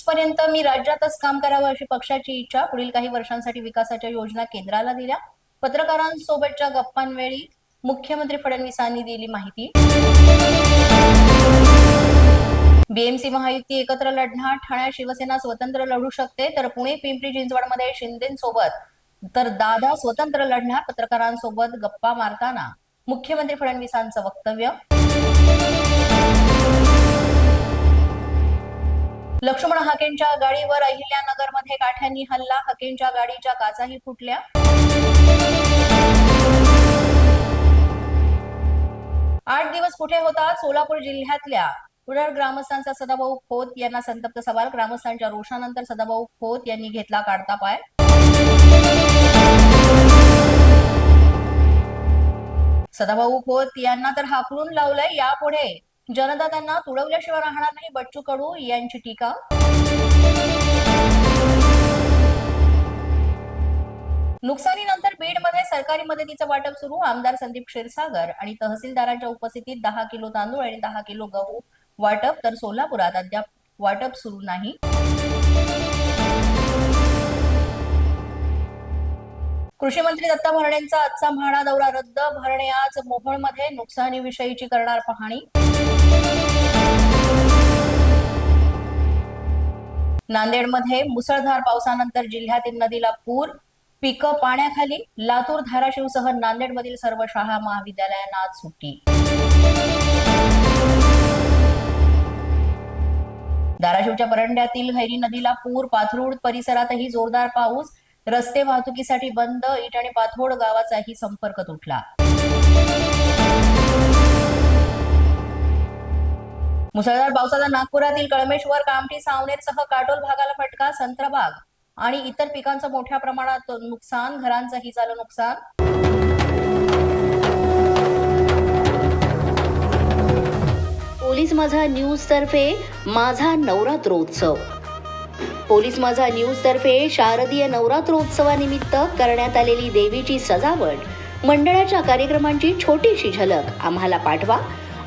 पर्यंत मी राज्यातच काम करावं अशी पक्षाची इच्छा पुढील काही वर्षांसाठी विकासाच्या योजना केंद्राला दिल्या. पत्रकारांसोबतच्या गप्पांवेळी मुख्यमंत्री फडणवीसांनी दिली माहिती. बीएमसी महायुती एकत्र लढणार ठाण्यात शिवसेना स्वतंत्र लढू शकते तर पुणे पिंपरी चिंचवडमध्ये शिंदेसोबत. तर दादा स्वतंत्र लढणार पत्रकारांसोबत गप्पा मारताना. मुख्यमंत्री फडणवीसांचं वक्तव्य. लक्ष्मण हाकेंच्या गाडीवर अहिल्यानगरमध्ये काठ्यांनी हल्ला. हकेंच्या गाडीच्या काचाही फुटल्या. आठ दिवस कुठे होता? सोलापूर जिल्ह्यातल्या कुडाळ ग्रामस्थांचा सदाभाऊ खोत यांना संतप्त सवाल. ग्रामस्थांच्या रोषानंतर सदाभाऊ खोत यांनी घेतला काढता पाय. सदाभाऊ खोत यांना तर हाकलून लावलंय. यापुढे जनता त्यांना तुडवल्याशिवाय राहणार नाही. बच्चू कडू यांची टीका. नुकसानीनंतर बीडमध्ये सरकारी मदतीचं वाटप सुरू. आमदार संदीप क्षीरसागर आणि तहसीलदारांच्या उपस्थितीत दहा किलो तांदूळ आणि दहा किलो गहू वाटप. तर सोलापुरात अद्याप वाटप सुरू नाही. कृषी मंत्री दत्ता भरणेंचा आजचा म्हाडा दौरा रद्द. भरणे आज मोहोळमध्ये. नुकसानीविषयीची करणार पाहणी नांदेडमध्ये मुसळधार पावसानंतर जिल्ह्यातील नदीला पूर पिकं पाण्याखाली लातूर धाराशिवसह नांदेडमधील सर्व शाळा महाविद्यालयांना आज सुट्टी. धाराशिवच्या परंड्यातील हैरी नदीला पूर पाथरूड परिसरातही जोरदार पाऊस रस्ते वाहतुकीसाठी बंद इट आणि पाथोड गावाचाही संपर्क तुटला. मुसळधार पावसाचा नागपुरातील कळमेश्वर कामठी सावनेरसह काटोल भागाला फटका संत्रबाग आणि इतर पिकांचं मोठ्या प्रमाणात नुकसान घरांचंही झालं नुकसान. पोलीस माझा न्यूज तर्फे माझा नवरात्रोत्सव पोलीस माझा न्यूज तर्फे शारदीय नवरात्रोत्सवानिमित्त करण्यात आलेली देवीची सजावट मंडळाच्या कार्यक्रमांची छोटीशी झलक आम्हाला पाठवा.